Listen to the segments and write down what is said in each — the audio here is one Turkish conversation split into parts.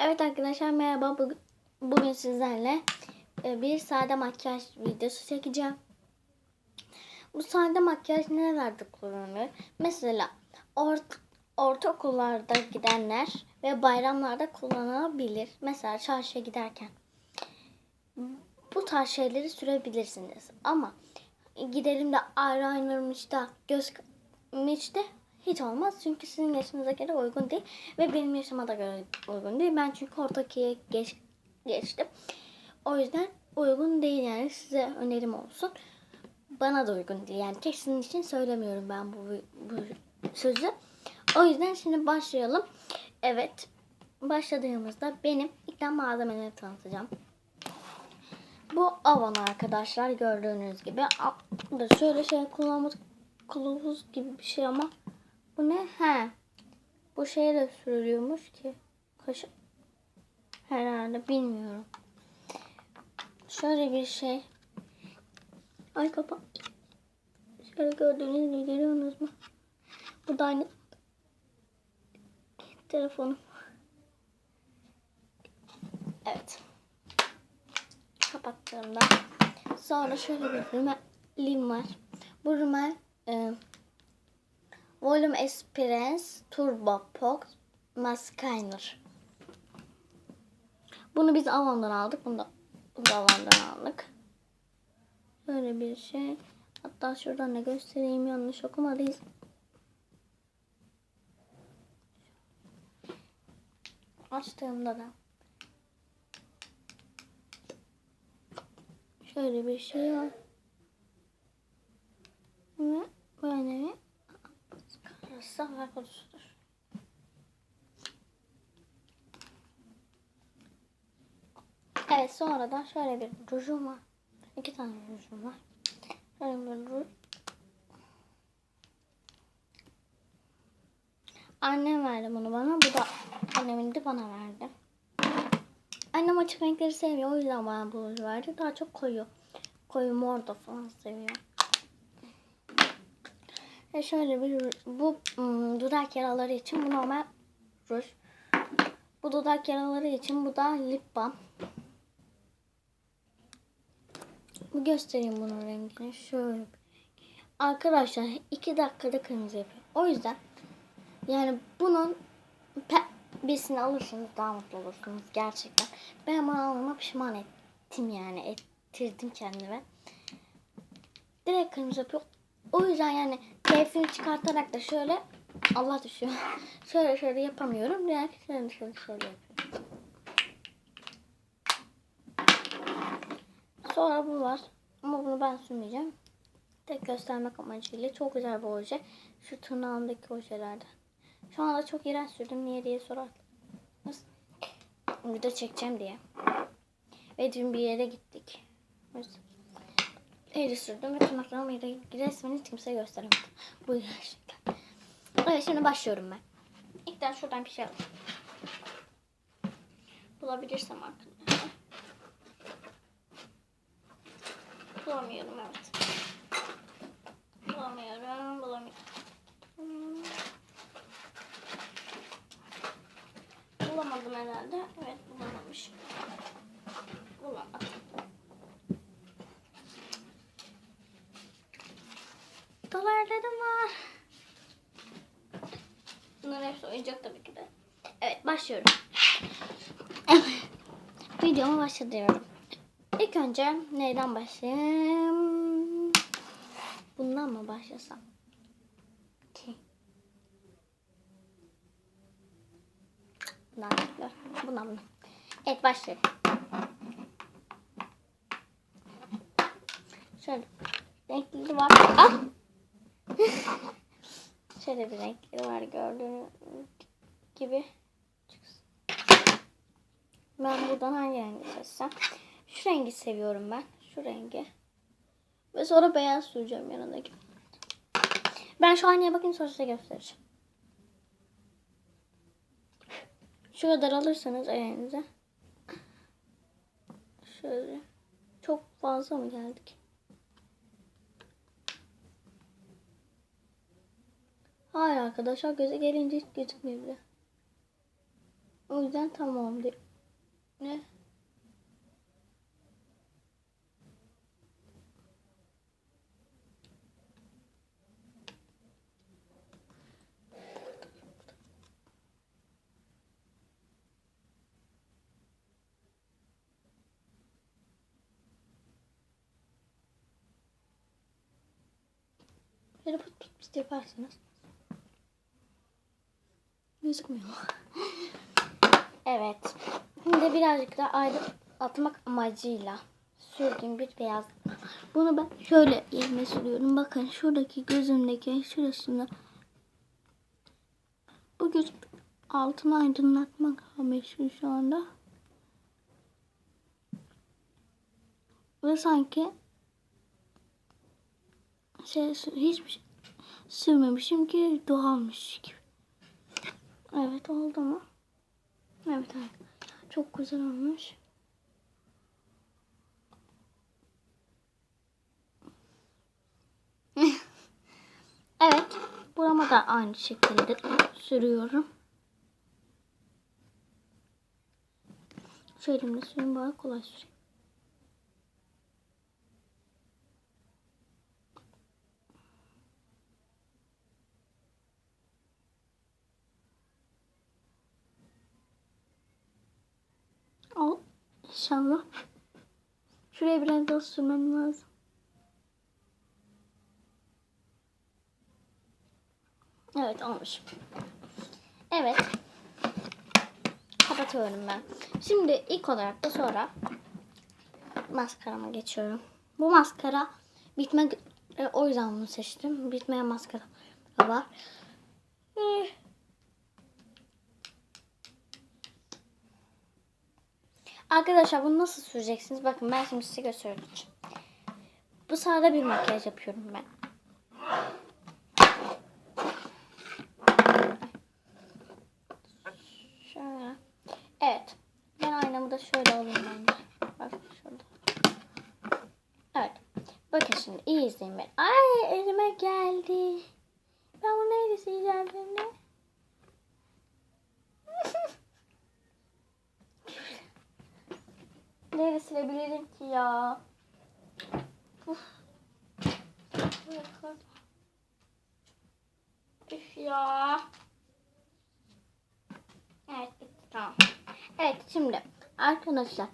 Evet arkadaşlar merhaba. Bugün, sizlerle e, bir sade makyaj videosu çekeceğim. Bu sade makyaj nerelerde kullanılır? Mesela ort ortaokullarda gidenler ve bayramlarda kullanılabilir. Mesela çarşıya giderken. Bu tarz şeyleri sürebilirsiniz. Ama gidelim de eyeliner'mış da göz de hiç olmaz. Çünkü sizin yaşınıza göre uygun değil. Ve benim yaşıma da göre uygun değil. Ben çünkü ortakiye geç, geçtim. O yüzden uygun değil yani. Size önerim olsun. Bana da uygun değil. Yani tek sizin için söylemiyorum ben bu, bu sözü. O yüzden şimdi başlayalım. Evet. Başladığımızda benim ilk malzemeleri tanıtacağım. Bu Avon arkadaşlar gördüğünüz gibi. Da şöyle şey kullanmak kılavuz gibi bir şey ama bu ne? He. Bu şeye de sürülüyormuş ki. Kaş herhalde bilmiyorum. Şöyle bir şey. Ay kapat. Şöyle gördüğünüz gibi görüyorsunuz mu? Bu da aynı telefonum. Evet. Kapattığımda sonra şöyle bir rümelim var. Bu rümel e, Volume Experience Turbo Pox Mascara. Bunu biz Avon'dan aldık. Bunu da, bunu da Avon'dan aldık. Böyle bir şey. Hatta şuradan da göstereyim yanlış okumadıyız. Açtığımda da şöyle bir şey var. Ve böyle bir karası arkadaşlar. Evet sonra da şöyle bir rujum var. İki tane rujum var. Şöyle bir ruj. Annem verdi bunu bana. Bu da annemin de bana verdi. Annem açık renkleri sevmiyor. O yüzden bana bu ruj verdi. Daha çok koyu. Koyu mor da falan seviyor. Ve şöyle bir bu ım, dudak yaraları için bu normal ruj. Bu dudak yaraları için bu da lip balm. Bu göstereyim bunun rengini. Şöyle. Arkadaşlar 2 dakikada kırmızı yapıyor. O yüzden yani bunun birisini alırsanız daha mutlu olursunuz gerçekten. Ben bunu almama pişman ettim yani. Ettirdim kendime. Direkt kırmızı yapıyor. O yüzden yani keyfini çıkartarak da şöyle Allah düşüyor. şöyle şöyle yapamıyorum. Direkt şöyle şöyle yapıyorum. Sonra bu var. Ama bunu ben sürmeyeceğim. Tek göstermek amacıyla çok güzel bir oje. Şu tırnağımdaki ojelerden. Şu anda çok iğrenç sürdüm. Niye diye sorarsınız. Video çekeceğim diye. Ve dün bir yere gittik. O eğri sürdüm ve tırnaklarımı resmen hiç kimseye gösteremedim. Bu gerçekten. Evet şimdi başlıyorum ben. İlkten şuradan bir şey alayım. Bulabilirsem arkadaşlar. Bulamıyorum evet. Bulamıyorum, bulamıyorum. Bulamadım herhalde. Evet bulamamışım. Bulamadım. Dolarlarım var. Bunların hepsi oyuncak tabii ki de. Evet başlıyorum. Evet. Videomu başlatıyorum. İlk önce neyden başlayayım? Bundan mı başlasam? Ki. Bundan değil. Bundan mı? Evet başlayalım. Şöyle renkli var. Ah! Şöyle bir renkli var gördüğünüz gibi. Ben buradan hangi rengi seçsem? Şu rengi seviyorum ben. Şu rengi. Ve sonra beyaz süreceğim yanındaki. Ben şu aynaya bakayım sonra size göstereceğim. Şu kadar alırsanız elinize. Şöyle. Çok fazla mı geldik? Hayır arkadaşlar göze gelince hiç gözükmüyor bile. O yüzden tamam de. Ne? Böyle pıt pıt yaparsınız. Gözükmüyor. evet. Şimdi birazcık da aydınlatmak amacıyla sürdüğüm bir beyaz. Bunu ben şöyle elime sürüyorum. Bakın şuradaki gözümdeki şurasında bu göz altını aydınlatmak meşhur şu anda. Ve sanki şey hiçbir şey sürmemişim ki doğalmış gibi. Evet oldu mu? Evet evet. Çok güzel olmuş. evet. Burama da aynı şekilde sürüyorum. Şu elimle süreyim bana kolay süreyim. İnşallah. Şuraya biraz daha sürmem lazım. Evet olmuş. Evet. Kapatıyorum ben. Şimdi ilk olarak da sonra maskarama geçiyorum. Bu maskara bitme e, o yüzden bunu seçtim. Bitmeyen maskara var. Arkadaşlar bunu nasıl süreceksiniz? Bakın ben şimdi size göstereceğim. Bu sırada bir makyaj yapıyorum ben. Şöyle. Evet. Ben aynamı da şöyle alayım bence. Bak şurada. Evet. Bakın şimdi iyi izleyin beni. Ay elime geldi. Ben bunu neyle sileceğim şimdi? Neyle silebilirim ki ya? Üf ya. Evet bitti tamam. Evet şimdi arkadaşlar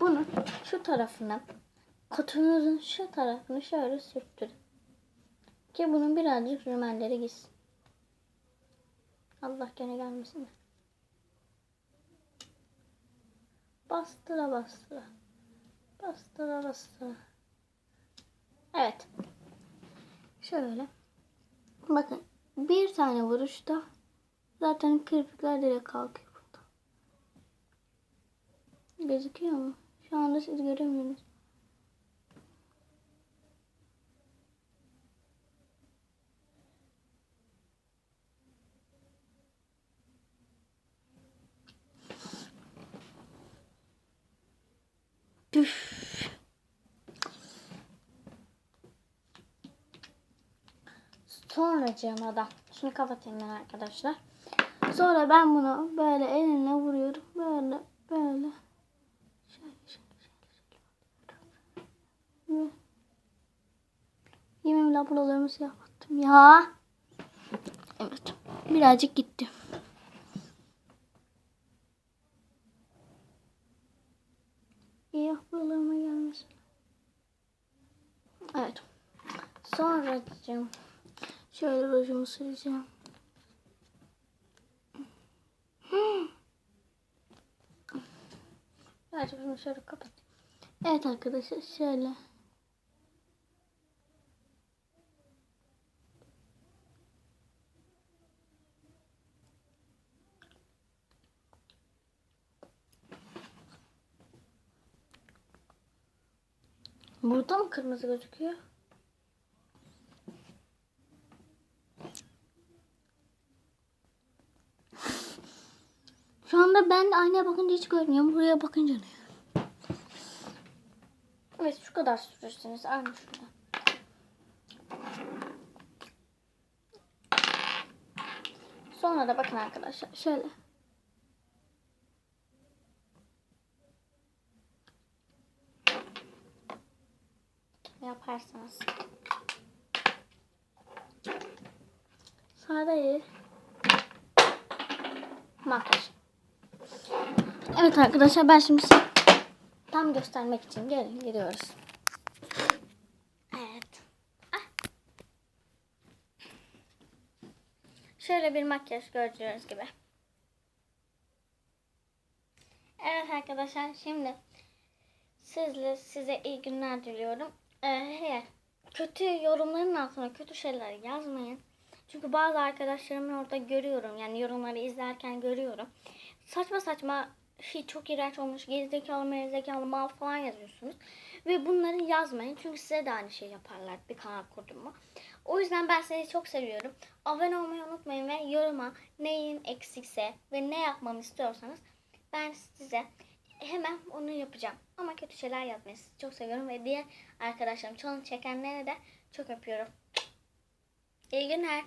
bunu şu tarafına kutunuzun şu tarafını şöyle sürttürün. Ki bunun birazcık rümelleri gitsin. Allah gene gelmesin de. Bastıra bastıra. Bastıra bastıra. Evet. Şöyle. Bakın bir tane vuruşta zaten kirpikler direkt kalkıyor burada. Gözüküyor mu? Şu anda siz göremiyorsunuz. Püf. Sonracığıma da şunu kapatayım arkadaşlar. Sonra ben bunu böyle elimle vuruyorum. Böyle böyle. Şöyle şöyle şöyle. Yemin laburalarımı siyah battım ya. Evet. Birazcık gitti. İyi buralarıma gelmesin. Evet. Sonracığım. Şöyle rujumu süreceğim. Evet bunu şöyle kapat. Evet arkadaşlar şöyle. Burada mı kırmızı gözüküyor? Şu anda ben de aynaya bakınca hiç görmüyorum. Buraya bakınca ne? Evet şu kadar sürürseniz aynı şurada. Sonra da bakın arkadaşlar şöyle. Yaparsanız. Sade makyaj. Evet arkadaşlar ben şimdi size tam göstermek için gelin gidiyoruz. Evet. Ah. Şöyle bir makyaj gördüğünüz gibi. Evet arkadaşlar şimdi sizle size iyi günler diliyorum. Eğer kötü yorumların altına kötü şeyler yazmayın. Çünkü bazı arkadaşlarımın orada görüyorum. Yani yorumları izlerken görüyorum. Saçma saçma şey çok iğrenç olmuş. Gerizekalı merizekalı mal falan yazıyorsunuz. Ve bunları yazmayın. Çünkü size de aynı şey yaparlar bir kanal kurdum mu. O yüzden ben sizi çok seviyorum. Abone olmayı unutmayın ve yoruma neyin eksikse ve ne yapmamı istiyorsanız ben size hemen onu yapacağım. Ama kötü şeyler yazmayın. Sizi çok seviyorum ve diğer arkadaşlarım, challenge çekenlere de çok öpüyorum. İyi günler.